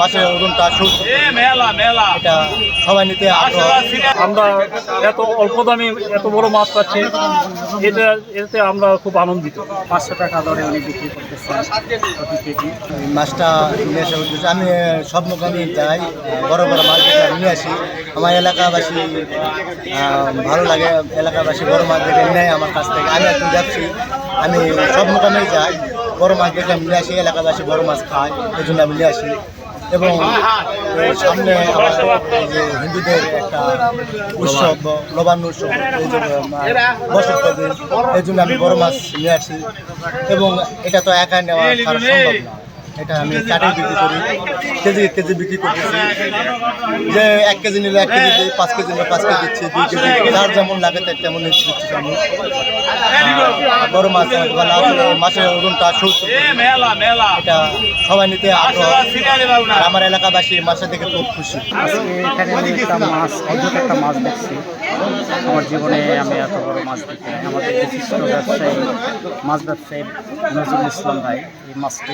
মাছের ওজনটা এটা সবাই নিতে আমরা এত অল্প দামে এত বড় মাছ পাচ্ছি এটা এতে আমরা খুব আনন্দিত। পাঁচশো টাকা দরে উনি বিক্রি করতেছেন প্রতি কেজি। এই মাছটা নিয়ে আসা উদ্দেশ্য আমি সব মোকামে যাই বড় বড় মাছ দেখে নিয়ে আসি। আমার এলাকাবাসী ভালো লাগে এলাকাবাসী বড় মাছ দেখে নেয় আমার কাছ থেকে। আমি একজন যাচ্ছি আমি সব মোকামে যাই বড় মাছ দেখে নিয়ে আসি এলাকাবাসী বড় মাছ খায় এই জন্য আমি নিয়ে আসি। এবং সামনে যে হিন্দুদের একটা উৎসব নবান্ন উৎসব এই জন্য বছর এই জন্য আমি বড় মাছ নিয়ে আসি। এবং এটা তো একা নেওয়া সম্ভব না। এটা আমি চাটে বিক্রি করি, কেজি কেজি বিক্রি করতেছি। যে এক কেজি নিলে এক কেজি দিই, পাঁচ কেজি নিলে পাঁচ কেজি দিচ্ছি, দুই কেজি যার যেমন লাগে তার তেমন দিচ্ছি আমি। বড় মাছ মানে আসলে মাছের ওজনটা সত্তর এটা সবাই নিতে আগ্রহ। আমার এলাকাবাসী মাছের দেখে খুব খুশি। একটা মাছ, অদ্ভুত একটা মাছ দেখছি। আমার জীবনে আমি এত বড় মাছ দেখি আমাদের বিশিষ্ট ব্যবসায়ী, মাছ ব্যবসায়ী নজরুল ইসলাম ভাই, এই মাছটি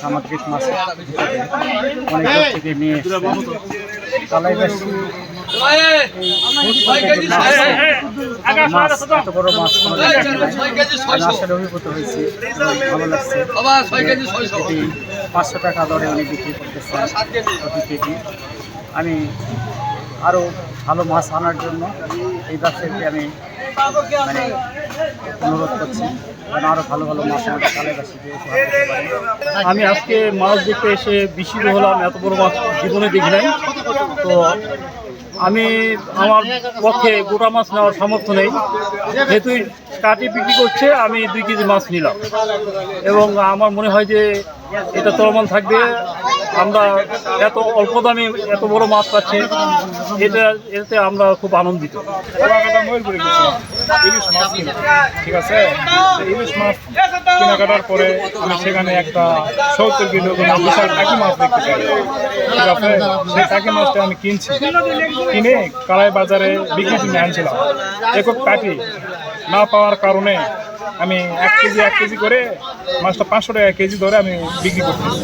সামুদ্রিক মাছ অনেক দূর থেকে নিয়ে কালাইবাসী মাছ, এত অভিভূত হয়েছি। ভালো লাগছে। পাঁচশো টাকা দরে বিক্রি আমি আরও ভালো মাছ আনার জন্য এই ব্যবসায়ীকে আমি মানে অনুরোধ করছি, যেন আরও ভালো ভালো মাছ আমাদের কালেবাসীকে আমি আজকে মাছ দেখতে এসে বিস্মিত হলাম, এত বড় মাছ জীবনে দেখি নাই। তো আমি আমার পক্ষে গোটা মাছ নেওয়ার সামর্থ্য নেই। যেহেতু কাটি বিক্রি করছে, আমি দুই কেজি মাছ নিলাম। এবং আমার মনে হয় যে এটা চলমান থাকবে। আমরা এত অল্প দামে এত বড় মাছ পাচ্ছি, এটা এতে আমরা খুব আনন্দিত। ইলিশ মাছ ঠিক আছে? ইলিশ মাছ কেনাকাটার পরে আমি সেখানে একটা সত্তর কিলো কোনো বিশাল টাকি মাছ দেখতে পাই। ঠিক আছে? সেই টাকি মাছটা আমি কিনছি। কিনে কালাই বাজারে বিক্রি জন্য আনছিলাম। একক কাটি না পাওয়ার কারণে আমি এক কেজি এক কেজি করে মাছটা পাঁচশো টাকা কেজি ধরে আমি বিক্রি করতেছি।